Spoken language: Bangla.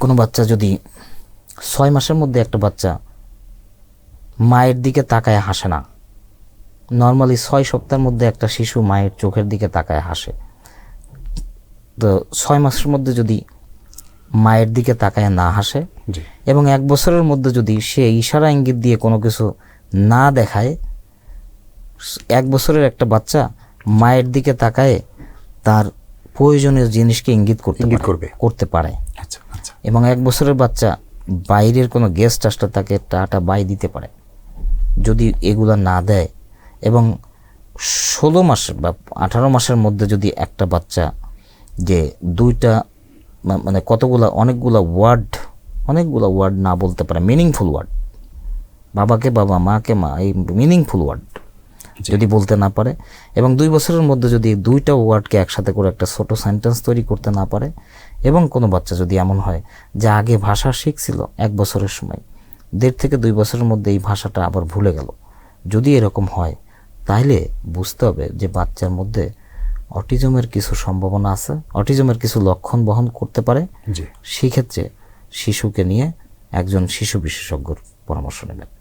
কোনো বাচ্চা যদি ছয় মাসের মধ্যে একটা বাচ্চা মায়ের দিকে তাকায় হাসে না নর্মালি ছয় সপ্তাহের মধ্যে একটা শিশু মায়ের চোখের দিকে তাকায় হাসে। তো ছয় মাসের মধ্যে যদি মায়ের দিকে তাকায় না হাসে এবং এক বছরের মধ্যে যদি সে ইশারা ইঙ্গিত দিয়ে কোনো কিছু না দেখায় এক বছরের একটা বাচ্চা মায়ের দিকে তাকায় তার প্রয়োজনীয় জিনিসকে ইঙ্গিত করতে করবে। করতে পারে। এবং এক বছরের বাচ্চা, বাইরের কোনো গেস্ট আসলে তাকে টাটা বাই দিতে পারে। যদি এগুলা না দেয় এবং ষোলো মাস বা আঠারো মাসের মধ্যে যদি একটা বাচ্চা যে দুইটা মানে কতগুলা, অনেকগুলা ওয়ার্ড অনেকগুলা ওয়ার্ড না বলতে পারে মিনিংফুল ওয়ার্ড বাবাকে বাবা, মাকে মা, এই মিনিংফুল ওয়ার্ড যদি বলতে না পারে। এবং দুই বছরের মধ্যে যদি দুইটা ওয়ার্ডকে একসাথে করে একটা ছোট সেন্টেন্স তৈরি করতে না পারে এবং কোনো বাচ্চা যদি এমন হয় যে আগে ভাষা শিখছিল এক বছরের সময় দেড় থেকে দুই বছরের মধ্যে এই ভাষাটা আবার ভুলে গেল। যদি এরকম হয় তাহলে বুঝতে হবে যে বাচ্চার মধ্যে অটিজমের কিছু সম্ভাবনা আছে অটিজমের কিছু লক্ষণ বহন করতে পারে। সেক্ষেত্রে শিশুকে নিয়ে একজন শিশু বিশেষজ্ঞর পরামর্শ নেবেন।